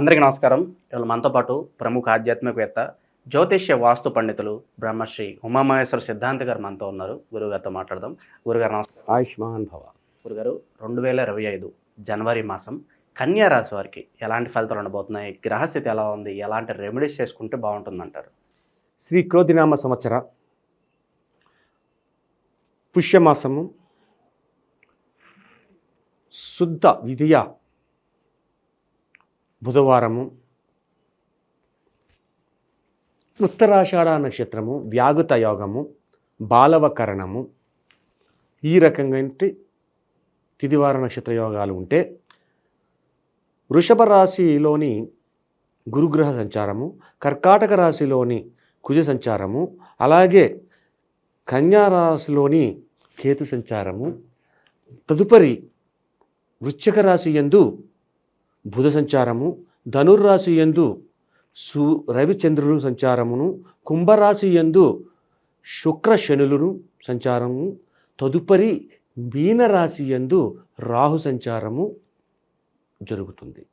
అందరికీ నమస్కారం. ఇవాళ మనతో పాటు ప్రముఖ ఆధ్యాత్మికవేత్త జ్యోతిష్య వాస్తు పండితులు బ్రహ్మశ్రీ ఉమామహేశ్వర సిద్ధాంతి గారు మనతో ఉన్నారు. గురుగారితో మాట్లాడదాం. గురుగారు నమస్కారం ఆయుష్మాన్ భవ. గురుగారు రెండు వేల ఇరవై ఐదు జనవరి మాసం కన్యా రాశి వారికి ఎలాంటి ఫలితాలు ఉండబోతున్నాయి? గ్రహస్థితి ఎలా ఉంది? ఎలాంటి రెమెడీస్ చేసుకుంటే బాగుంటుందంటారు? శ్రీ క్రోధినామ సంవత్సర పుష్యమాసము శుద్ధ విధియ బుధవారము ఉత్తరాషాఢ నక్షత్రము వ్యాగుత యోగము బాలవకరణము ఈ రకంగా తిదివార నక్షత్ర యోగాలు ఉంటే వృషభ రాశిలోని గురుగ్రహ సంచారము కర్కాటక రాశిలోని కుజ సంచారము అలాగే కన్యా రాశిలోని కేతు సంచారము తదుపరి వృశ్చిక రాశి యందు బుధ సంచారము ధనుర్రాశి యందు సు రవిచంద్రుడు సంచారమును కుంభరాశి యందు శుక్ర శనులను సంచారము తదుపరి మీనరాశి యందు రాహు సంచారము జరుగుతుంది.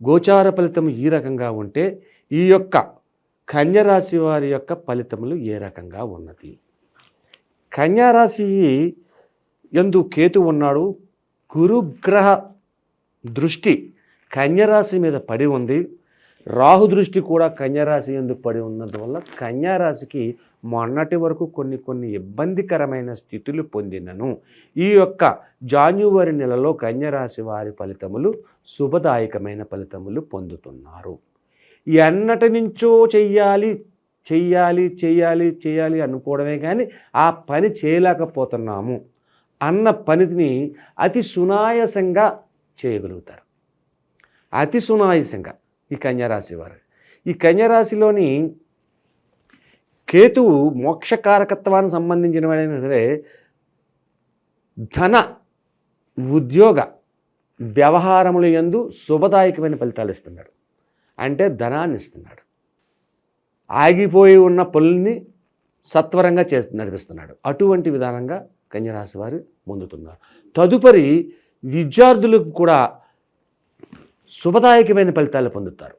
గోచార ఫలితం ఈ రకంగా ఉంటే ఈ యొక్క కన్యరాశి వారి యొక్క ఫలితములు ఏ రకంగా ఉన్నది? కన్యారాశి ఎందు కేతు ఉన్నాడు. గురుగ్రహ దృష్టి కన్యరాశి మీద పడి ఉంది. రాహు దృష్టి కూడా కన్యరాశి ఎందు పడి ఉన్నందువల్ల కన్యారాశికి మొన్నటి వరకు కొన్ని కొన్ని ఇబ్బందికరమైన స్థితులు పొందినను. ఈ యొక్క జాన్యువరి నెలలో కన్యరాశి వారి ఫలితములు శుభదాయకమైన ఫలితములు పొందుతున్నారు. ఎన్నటి నుంచో చెయ్యాలి చెయ్యాలి చెయ్యాలి చేయాలి అనుకోవడమే కానీ ఆ పని చేయలేకపోతున్నాము. అన్న పనిని అతి సునాయసంగా చేయగలుగుతారు. అతి సునాయసంగా ఈ కన్యారాశి వారు. ఈ కన్యరాశిలోని కేతువు మోక్షకారకత్వానికి సంబంధించినవైనా సరే ధన ఉద్యోగ వ్యవహారముల యందు శుభదాయకమైన ఫలితాలు ఇస్తున్నాడు. అంటే ధనాన్ని ఇస్తున్నాడు. ఆగిపోయి ఉన్న పనుల్ని సత్వరంగా చే నడిపిస్తున్నాడు. అటువంటి విధానంగా కన్యరాశి వారు ముందుతున్నారు. తదుపరి విద్యార్థులకు కూడా శుభదాయకమైన ఫలితాలు పొందుతారు.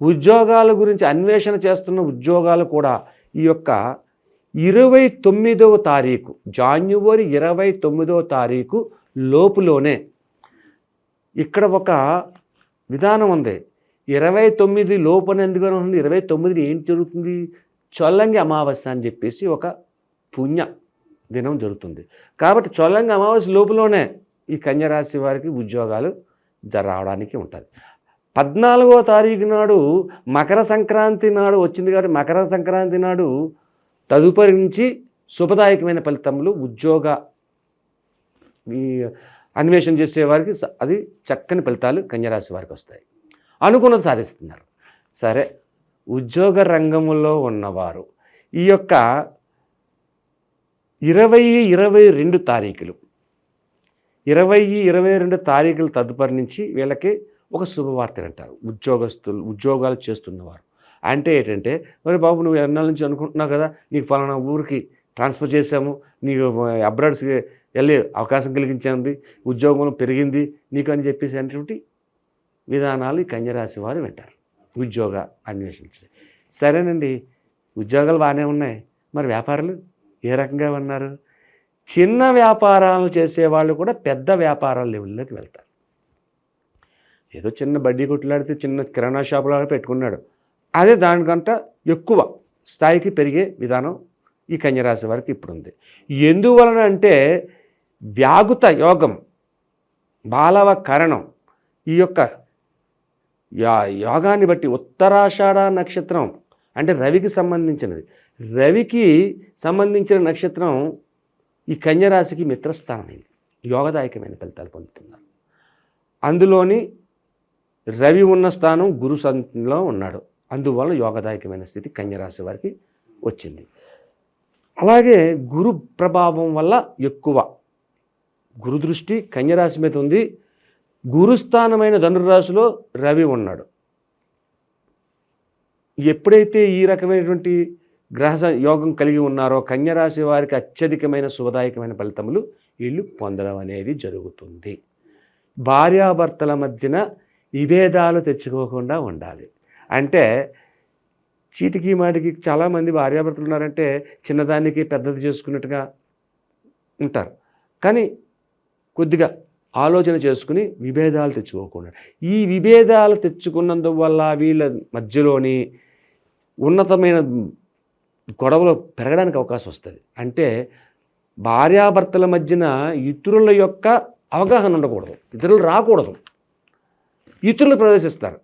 ఉద్యోగాల గురించి అన్వేషణ చేస్తున్న ఉద్యోగాలు కూడా ఈ యొక్క ఇరవై తొమ్మిదవ తారీఖు జాన్యువరి ఇరవై తొమ్మిదవ తారీఖు లోపులోనే ఇక్కడ ఒక విధానం ఉంది. ఇరవై తొమ్మిది లోపల ఎందుకని ఉంది? ఇరవై తొమ్మిది ఏంటి జరుగుతుంది? చొల్లంగి అమావాస్య అని చెప్పేసి ఒక పుణ్య దినం జరుగుతుంది. కాబట్టి చొల్లంగి అమావాస్య లోపలనే ఈ కన్యరాశి వారికి ఉద్యోగాలు రావడానికి ఉంటుంది. పద్నాలుగో తారీఖు నాడు మకర సంక్రాంతి నాడు వచ్చింది కాబట్టి మకర సంక్రాంతి నాడు తదుపరి నుంచి శుభదాయకమైన ఫలితములు ఉద్యోగ అన్వేషణ చేసేవారికి అది చక్కని ఫలితాలు కన్యరాశి వారికి వస్తాయి. అనుకున్నది సాధిస్తున్నారు. సరే ఉద్యోగ రంగంలో ఉన్నవారు ఈ యొక్క ఇరవై ఇరవై రెండు తారీఖులు ఇరవై ఇరవై రెండు తారీఖుల తదుపరి నుంచి వీళ్ళకి ఒక శుభవార్తలు అంటారు. ఉద్యోగస్తులు ఉద్యోగాలు చేస్తున్నవారు. అంటే ఏంటంటే మరి బాబు నువ్వు ఎన్నాళ్ళ నుంచి అనుకుంటున్నావు కదా? నీకు పలానా ఊరికి ట్రాన్స్ఫర్ చేశాము. నీకు అబ్రాడ్స్కి వెళ్ళే అవకాశం కలిగించింది. ఉద్యోగం పెరిగింది. నీకు అని చెప్పేసి అనేటువంటి విధానాలు ఈ కన్యరాశి వారు వింటారు. ఉద్యోగ అన్వేషించి. సరేనండి. ఉద్యోగాలు బాగానే ఉన్నాయి. మరి వ్యాపారులు ఏ రకంగా ఉన్నారు? చిన్న వ్యాపారాలు చేసేవాళ్ళు కూడా పెద్ద వ్యాపారాల లెవెల్లోకి వెళ్తారు. ఏదో చిన్న బడ్డీ కొట్లాడితే చిన్న కిరాణా షాపులో పెట్టుకున్నాడు. అదే దానికంట ఎక్కువ స్థాయికి పెరిగే విధానం ఈ కన్యరాశి వారికి ఇప్పుడు ఉంది ఎందువలన అంటే వ్యాగుత యోగం బాలవ కరణం ఈ యొక్క యా యోగాన్ని బట్టి ఉత్తరాషాఢ నక్షత్రం అంటే రవికి సంబంధించినది. రవికి సంబంధించిన నక్షత్రం ఈ కన్యరాశికి మిత్రస్థానమైంది యోగదాయకమైన ఫలితాలు పొందుతున్నారు. అందులోని రవి ఉన్న స్థానం గురు సంతలో ఉన్నాడు. అందువల్ల యోగదాయకమైన స్థితి కన్యరాశి వారికి వచ్చింది. అలాగే గురు ప్రభావం వల్ల ఎక్కువ గురు దృష్టి కన్యరాశి మీద ఉంది. గురుస్థానమైన ధనుర్రాశిలో రవి ఉన్నాడు. ఎప్పుడైతే ఈ రకమైనటువంటి గ్రహ యోగం కలిగి ఉన్నారో కన్యరాశి వారికి అత్యధికమైన శుభదాయకమైన ఫలితములు వీళ్ళు పొందడం అనేది జరుగుతుంది. భార్యాభర్తల మధ్యన విభేదాలు తెచ్చుకోకుండా ఉండాలి. అంటే చీటికి మాటికి చాలామంది భార్యాభర్తలు ఉన్నారంటే చిన్నదానికి పెద్దది చేసుకున్నట్టుగా ఉంటారు. కానీ కొద్దిగా ఆలోచన చేసుకుని విభేదాలు తెచ్చుకోకుండా ఈ విభేదాలు తెచ్చుకున్నందువల్ల వీళ్ళ మధ్యలోని ఉన్నతమైన గొడవలు పెరగడానికి అవకాశం వస్తుంది. అంటే భార్యాభర్తల మధ్యన ఇతరుల యొక్క అవగాహన ఉండకూడదు. ఇతరులు రాకూడదు. ఇతరులు ప్రవేశిస్తారు.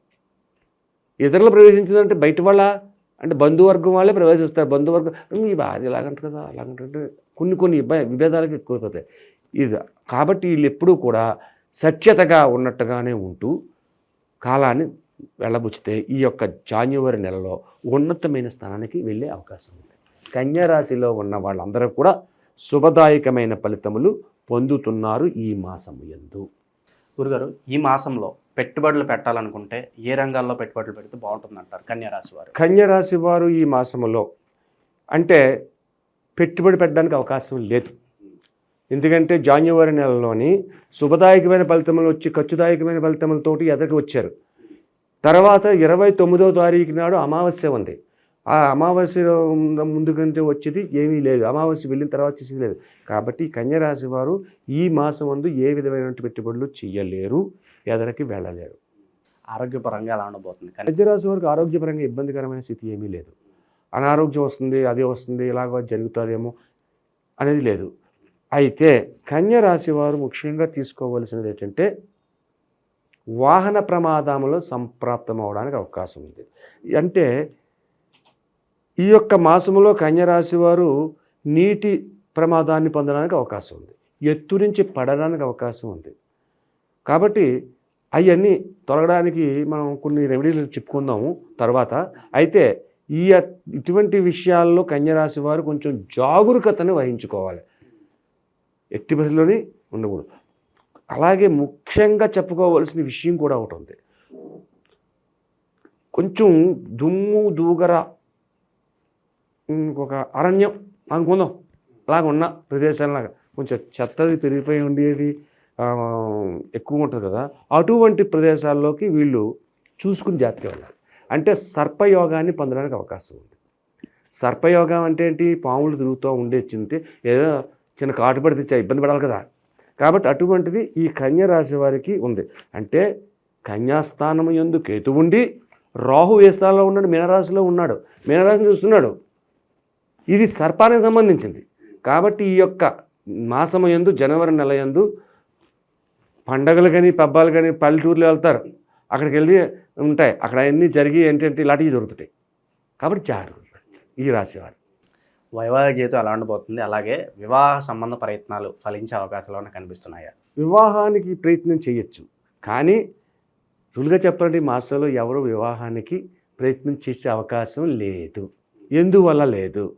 ఇతరులు ప్రవేశించిందంటే బయట వాళ్ళ అంటే బంధువర్గం వాళ్ళే ప్రవేశిస్తారు. బంధువర్గం ఈ భార్య ఇలాగంట కదా అలాగంటే కొన్ని కొన్ని విభేదాలకు ఎక్కువైపోతాయి. ఇది కాబట్టి వీళ్ళు ఎప్పుడూ కూడా సత్యతగా ఉన్నట్టుగానే ఉంటూ కాలాన్ని వెళ్ళబుచ్చితే ఈ యొక్క జాన్యువరి నెలలో ఉన్నతమైన స్థానానికి వెళ్ళే అవకాశం ఉంది. కన్యా రాశిలో ఉన్న వాళ్ళందరూ కూడా శుభదాయకమైన ఫలితములు పొందుతున్నారు ఈ మాసము యందు. గురుగారు ఈ మాసంలో పెట్టుబడులు పెట్టాలనుకుంటే ఏ రంగాల్లో పెట్టుబడులు పెడితే బాగుంటుంది అంటారు కన్యా రాశి వారు? కన్య రాశి వారు ఈ మాసములో అంటే పెట్టుబడి పెట్టడానికి అవకాశం లేదు. ఎందుకంటే జాన్యువరి నెలలోని శుభదాయకమైన ఫలితములు వచ్చి ఖర్చుదాయకమైన ఫలితములతోటి ఎదరికి వచ్చారు. తర్వాత ఇరవై తొమ్మిదో తారీఖు నాడు అమావాస్య ఉంది. ఆ అమావాస్య ముందు కంటే వచ్చేది ఏమీ లేదు. అమావాస్య వెళ్ళిన తర్వాత చేసేది లేదు. కాబట్టి ఈ కన్య రాశి వారు ఈ మాసం ముందు ఏ విధమైన పెట్టుబడులు చేయలేరు ఎదరికి వెళ్ళలేరు. ఆరోగ్యపరంగా ఎలా ఉండబోతుంది. మధ్యరాశి వారికి ఆరోగ్యపరంగా ఇబ్బందికరమైన స్థితి ఏమీ లేదు. అనారోగ్యం వస్తుంది అదే వస్తుంది ఇలాగ జరుగుతుందేమో అనేది లేదు. అయితే కన్య రాశి వారు ముఖ్యంగా తీసుకోవలసినది ఏంటంటే వాహన ప్రమాదంలో సంప్రాప్తం అవడానికి అవకాశం ఉంది. అంటే ఈ యొక్క మాసంలో కన్యరాశి వారు నీటి ప్రమాదాన్ని పొందడానికి అవకాశం ఉంది. ఎత్తు నుంచి పడడానికి అవకాశం ఉంది. కాబట్టి అవన్నీ తొలగడానికి మనం కొన్ని రెమెడీలు చెప్పుకుందాము తర్వాత. అయితే ఈ ఇటువంటి విషయాల్లో కన్యరాశి వారు కొంచెం జాగరూకతను వహించుకోవాలి. ఎట్టి పరిస్థితిలోని ఉండకూడదు. అలాగే ముఖ్యంగా చెప్పుకోవాల్సిన విషయం కూడా ఒకటి ఉంది. కొంచెం దుమ్ము దూగర ఇంకొక అరణ్యం అనుకుందాం. అలాగ ఉన్న ప్రదేశాలలాగా. కొంచెం చెత్తది పెరిగిపోయి ఉండేది ఎక్కువ ఉంటుంది కదా. అటువంటి ప్రదేశాల్లోకి వీళ్ళు చూసుకుని జాతికి వెళ్ళాలి అంటే సర్పయోగాన్ని పొందడానికి అవకాశం ఉంది. సర్పయోగం అంటే ఏంటి? పాములు తిరుగుతూ ఉండే చింతే ఏదో చిన్న కాటు పడితే ఇబ్బంది పడాలి కదా. కాబట్టి అటువంటిది ఈ కన్య రాశి వారికి ఉంది. అంటే కన్యాస్థానం ఎందు కేతు ఉండి రాహు ఏ స్థానంలో ఉన్నాడు? మీనరాశిలో ఉన్నాడు. మీనరాశిని చూస్తున్నాడు. ఇది సర్పానికి సంబంధించింది. కాబట్టి ఈ యొక్క మాసము ఎందు జనవరి నెల యందు పండగలు కానీ పబ్బాలు కానీ పల్లెటూర్లు వెళ్తారు. అక్కడికి వెళ్ళి ఉంటాయి. అక్కడ అన్నీ జరిగి ఏంటంటే ఇలాంటివి జరుగుతాయి కాబట్టి జాగ్రత్త. ఈ రాశి వారు. వైవాహిక జీవితం ఎలా ఉండబోతుంది? అలాగే వివాహ సంబంధ ప్రయత్నాలు ఫలించే అవకాశాలు ఏమైనా కనిపిస్తున్నాయా? వివాహానికి ప్రయత్నం చేయొచ్చు. కానీ రులుగా చెప్పాలంటే ఈ మాసంలో ఎవరు వివాహానికి ప్రయత్నం చేసే అవకాశం లేదు. ఎందువల్ల లేదు?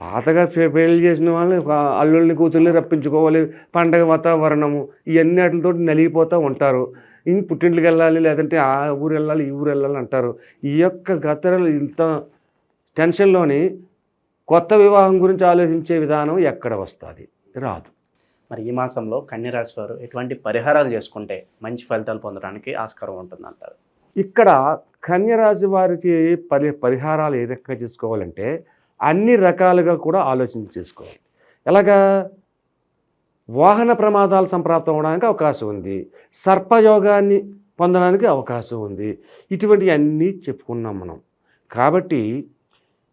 పాతగా పెళ్ళి చేసిన వాళ్ళు ఒక అల్లుల్ని కూతుర్ని రప్పించుకోవాలి పండగ వాతావరణము ఇవన్నీ వాటితో నలిగిపోతూ ఉంటారు. ఇంక పుట్టింటికి వెళ్ళాలి లేదంటే ఆ ఊరు వెళ్ళాలి ఈ ఊరు వెళ్ళాలి అంటారు. ఈ యొక్క గతరలు ఇంత టెన్షన్లోని కొత్త వివాహం గురించి ఆలోచించే విధానం ఎక్కడ వస్తుంది? రాదు. మరి ఈ మాసంలో కన్య రాశి వారు ఎటువంటి పరిహారాలు చేసుకుంటే మంచి ఫలితాలు పొందడానికి ఆస్కారం ఉంటుంది అంటారు ఇక్కడ కన్యరాశి వారికి పరి పరిహారాలు ఏ రకంగా చేసుకోవాలంటే అన్ని రకాలుగా కూడా ఆలోచన చేసుకోవాలి. ఎలాగా? వాహన ప్రమాదాలు సంప్రాప్తం అవడానికి అవకాశం ఉంది. సర్పయోగాన్ని పొందడానికి అవకాశం ఉంది. ఇటువంటి అన్నీ చెప్పుకున్నాం మనం. కాబట్టి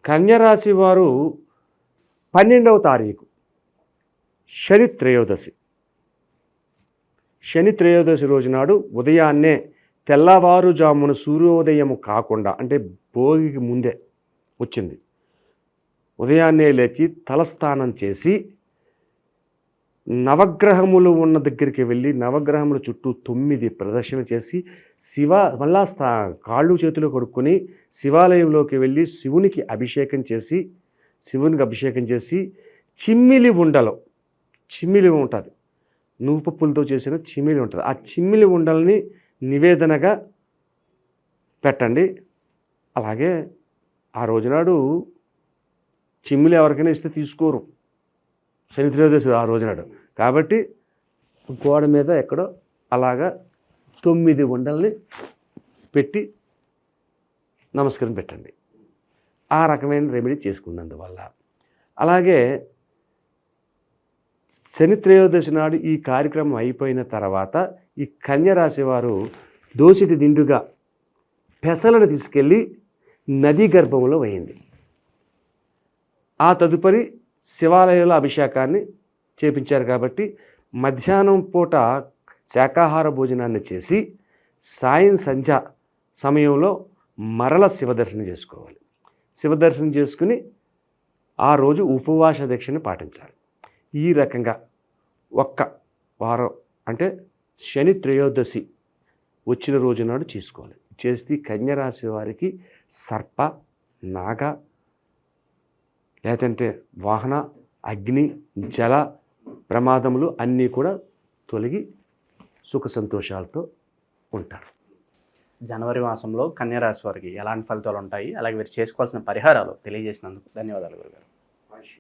కన్యరాశి వారు పన్నెండవ తారీఖు శని త్రయోదశి. శని త్రయోదశి రోజు నాడు ఉదయాన్నే తెల్లవారుజామున సూర్యోదయము కాకుండా అంటే భోగికి ముందే వచ్చింది. ఉదయాన్నే లేచి తలస్నానం చేసి నవగ్రహములు ఉన్న దగ్గరికి వెళ్ళి నవగ్రహముల చుట్టూ తొమ్మిది ప్రదర్శన చేసి శివ మళ్ళా స్థా కాళ్ళు చేతులు కొడుక్కొని శివాలయంలోకి వెళ్ళి శివునికి అభిషేకం చేసి శివునికి అభిషేకం చేసి చిమ్మిలి ఉండలు చిమ్మిలి ఉంటుంది. నూపప్పులతో చేసిన చిమ్మిలి ఉంటుంది. ఆ చిమ్మిలి ఉండల్ని నివేదనగా పెట్టండి. అలాగే ఆ రోజునాడు చిమ్మిలి ఎవరికైనా ఇస్తే తీసుకోరు. శని త్రయోదశి ఆ రోజునాడు కాబట్టి గోడ మీద ఎక్కడో అలాగా తొమ్మిది ఉండల్ని పెట్టి నమస్కారం పెట్టండి. ఆ రకమైన రెమెడీ చేసుకున్నందువల్ల. అలాగే శని త్రయోదశి నాడు ఈ కార్యక్రమం అయిపోయిన తర్వాత ఈ కన్యరాశి వారు దోసిటి నిండుగా పెసలను తీసుకెళ్ళి నదీ గర్భంలో వేయండి. ఆ తదుపరి శివాలయంలో అభిషేకాన్ని చేపించారు కాబట్టి మధ్యాహ్నం పూట శాకాహార భోజనాన్ని చేసి సాయం సంధ్య సమయంలో మరల శివదర్శనం చేసుకోవాలి. శివదర్శనం చేసుకుని ఆ రోజు ఉపవాస దీక్షని పాటించాలి. ఈ రకంగా ఒక్క వారం అంటే శని త్రయోదశి వచ్చిన రోజు నాడు చేసుకోవాలి. చేస్తే కన్యరాశి వారికి సర్ప నాగ లేదంటే వాహన అగ్ని జల ప్రమాదములు అన్నీ కూడా తొలగి సుఖ సంతోషాలతో ఉంటారు. జనవరి మాసంలో కన్యారాశి వారికి ఎలాంటి ఫలితాలు ఉంటాయి? అలాగే వీరు చేసుకోవాల్సిన పరిహారాలు తెలియజేసినందుకు ధన్యవాదాలు గురుగారు.